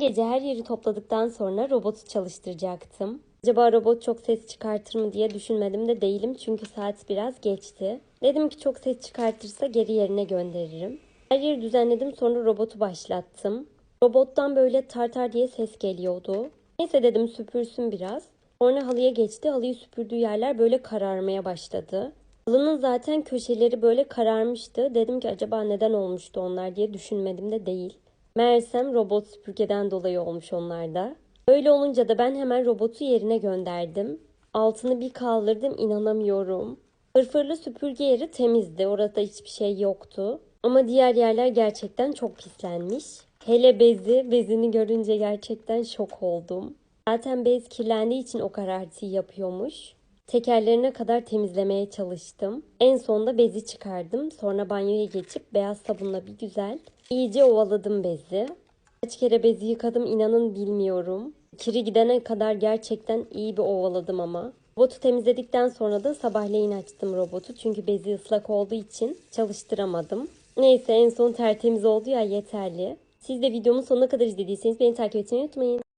gece her yeri topladıktan sonra robotu çalıştıracaktım. Acaba robot çok ses çıkartır mı diye düşünmedim de değilim çünkü saat biraz geçti. Dedim ki çok ses çıkartırsa geri yerine gönderirim. Her yeri düzenledim sonra robotu başlattım. Robottan böyle tartar diye ses geliyordu. Neyse dedim süpürsün biraz. Sonra halıya geçti. Halıyı süpürdüğü yerler böyle kararmaya başladı. Halının zaten köşeleri böyle kararmıştı. Dedim ki acaba neden olmuştu onlar diye düşünmedim de değil. Meğersem robot süpürgeden dolayı olmuş onlarda. Öyle olunca da ben hemen robotu yerine gönderdim. Altını bir kaldırdım inanamıyorum. Fırfırlı süpürge yeri temizdi. Orada hiçbir şey yoktu. Ama diğer yerler gerçekten çok pislenmiş. Hele bezi, bezini görünce gerçekten şok oldum. Zaten bez kirlendiği için o karartıyı yapıyormuş. Tekerlerine kadar temizlemeye çalıştım. En sonunda bezi çıkardım. Sonra banyoya geçip beyaz sabunla bir güzel iyice ovaladım bezi. Kaç kere bezi yıkadım inanın bilmiyorum. Kiri gidene kadar gerçekten iyi bir ovaladım ama. Robotu temizledikten sonra da sabahleyin açtım robotu. Çünkü bezi ıslak olduğu için çalıştıramadım. Neyse en son tertemiz oldu ya yeterli. Siz de videomun sonuna kadar izlediyseniz beni takip etmeyi unutmayın.